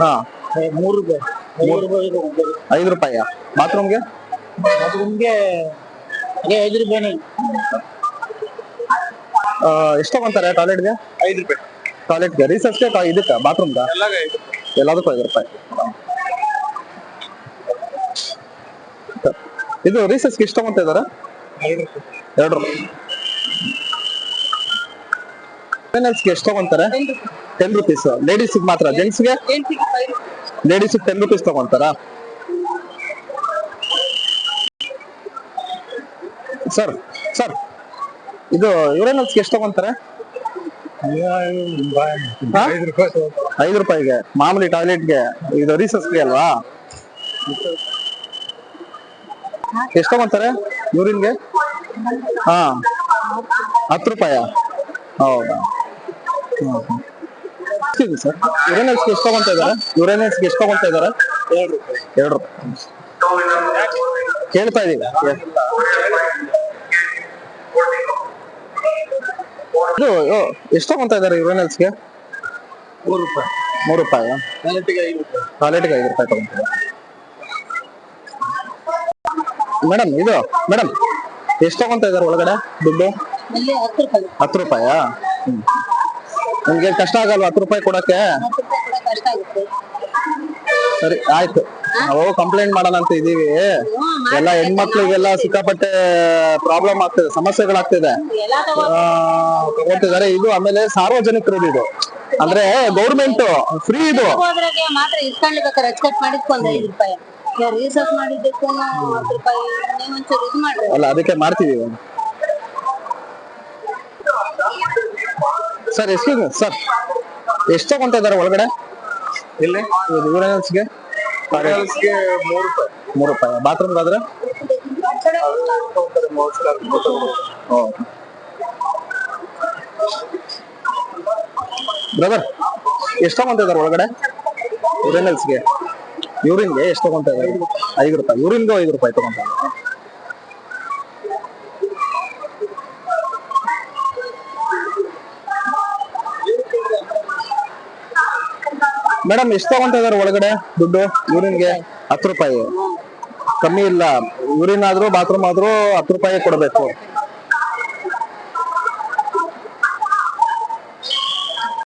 ಹಾ. ಮೂರು ರೂಪಾಯಿ. ಮೂರು ರೂಪಾಯಿ. ಐದು ರೂಪಾಯಿ ಬಾತ್ರೂಮ್ಗೆ ಅದು ನಿಮ್ಗೆ ಅದೇ ಐದು ರೂಪಾಯಿನೇ ಎಷ್ಟು ತಗೊಂತಾರೆ ಟಾಯ್ಲೆಟ್ಗೆ? ಐದು ರೂಪಾಯಿ. ಟಾಯ್ಲೆಟ್ಗೆ? ರೀಸರ್ಚ್ಗೆ ಇದಕ್ಕೆ ಬಾತ್ರೂಮ್ಗೆ ಎಲ್ಲದಕ್ಕೂ ಐದು ರೂಪಾಯಿ. ಇದು ರೀಸರ್ಚ್ಗೆ ಎಷ್ಟು ತಗೊಂತ ಇದಾರೆ? ಐದು ರೂಪಾಯಿ. ಎರಡು ರೂಪಾಯಿ. ಫೈನಲ್ಸ್ಗೆ ಎಷ್ಟು ತಗೊಂತಾರೆ? ಟೆನ್ ರುಪೀಸ್ ಲೇಡೀಸ್ ಮಾತ್ರ ಜೆಂಟ್ಸ್ಗೆ ಲೇಡೀಸ್ ಟೆನ್ ರುಪೀಸ್ ತಗೊಂತಾರ? ಸರ್ ಸರ್ ಇದು ಯುರೇನಲ್ಸ್ಗೆ ಎಷ್ಟು ತಗೊಂತಾರೆ? ಐದು ರೂಪಾಯಿಗೆ. ಮಾಮೂಲಿ ಟಾಯ್ಲೆಟ್ಗೆ ಇದು ರೀಸರ್ಸ್ಗೆ ಅಲ್ವಾ? ಎಷ್ಟು ತಗೊಂತಾರೆ ಯೂರಿನ್ಗೆ ಹಾ, ಹತ್ತು ರೂಪಾಯ? ಹೌದಾ? ಸರ್ ಯುರೇನಲ್ಸ್ಗೆ ಎಷ್ಟು ತಗೊಂತ ಇದಾರೆ ಯುರೇನಲ್ಸ್ಗೆ ಎಷ್ಟು ತಗೊಂತ ಇದಾರೆ ಎರಡು ರೂಪಾಯಿ. ಕೇಳ್ತಾ ಇದೀವಿ. ಇದು ಎಷ್ಟು ತಗೊಂತ ಇದಾರೆ ಯುರೇನಲ್ಸ್ಗೆ ಮೂರು ರೂಪಾಯಿ. ಮೂರು ರೂಪಾಯಿ. ಟಾಯ್ಲೆಟ್ಗೆ ಐದು ರೂಪಾಯಿ. ತಗೊಂತಾರೆ ಮೇಡಮ್ ಇದು ಮೇಡಮ್ ಎಷ್ಟು ತಗೊಂತ ಇದಾರೆ ಒಳಗಡೆ ದುಡ್ಡು? ಹತ್ತು ರೂಪಾಯಿ. ಹತ್ತು ರೂಪಾಯಾ? ಹ್ಮ್. ನಿಮ್ಗೆ ಕಷ್ಟ ಆಗಲ್ವಾ? ಹತ್ತು ರೂಪಾಯಿ ಕೊಡಕ್ಕೆ? ಕಷ್ಟ ಆಗುತ್ತೆ ಸರಿ ಆಯ್ತು. ನಾವು ಕಂಪ್ಲೇಂಟ್ ಮಾಡೋಣ ಅಂತ ಇದೀವಿ ಎಲ್ಲ ಹೆಣ್ಮಕ್ಳಿಗೆಲ್ಲ ಸಿಕ್ಕಾಪಟ್ಟೆ ಪ್ರಾಬ್ಲಮ್ ಆಗ್ತಿದೆ ಸಮಸ್ಯೆಗಳಾಗ್ತಿದೆ. ತಗೊಳ್ತಿದ್ದಾರೆ ಇದು ಆಮೇಲೆ ಸಾರ್ವಜನಿಕರು ಇದು. ಅಂದ್ರೆ ಗೌರ್ಮೆಂಟ್ ಫ್ರೀ ಇದು. ಮಾತ್ರ ಇಸ್ಕೊಂಡ್ಬೇಕಾರೆ ಅಚ್ಚಕಟ್ ಮಾಡಿದ್ಕೊಂಡು ಐದು ರೂಪಾಯಿ. ರೀಸರ್ಚ್ ಮಾಡಿದ್ದಕ್ಕೂ ಹತ್ತು ರೂಪಾಯಿ. ನೀವು ಒಂಚೂರು ಇದು ಮಾಡ್ರಿ. ಅಲ್ಲ ಅದಕ್ಕೆ ಮಾಡ್ತಿದೀವಿ ಸರ್ ಮಿ ಸರ್ ಎಷ್ಟು ತಗೊಂತ ಇದಾರೆ ಒಳಗಡೆ ಇಲ್ಲಿ ಯೂರನ್ಸ್ಗೆ ಗೆ ಮೂರು ರೂಪಾಯಿ. ಮೂರು ರೂಪಾಯಿ. ಬಾತ್ರೂಮ್ ಆದ್ರೆ ತಗೊಂತಾರೆ ಬ್ರದರ್ ಎಷ್ಟು ತಗೊಂತಿದ್ದಾರೆ ಒಳಗಡೆ? ಯೂರಿನಲ್ಸ್ಗೆ ಯೂರಿನ್ಗೆ ಎಷ್ಟು ತಗೊಂತ ಇದಾರೆ ಐದು ರೂಪಾಯಿ. ಯೂರಿನ್ಗೂ ಐದು ರೂಪಾಯಿ ತಗೊಂತ ಮೇಡಮ್, ಎಷ್ಟು ತಗೊಂತ ಇದಾರೆ ಒಳಗಡೆ ದುಡ್ಡು? ಯೂರಿನ್ಗೆ ಹತ್ತು ರೂಪಾಯಿ. ಕಮ್ಮಿ ಇಲ್ಲ. ಯೂರಿನ್ ಬಾತ್ರೂಮ್ ಆದ್ರೂ ಹತ್ತು ರೂಪಾಯಿ ಕೊಡಬೇಕು.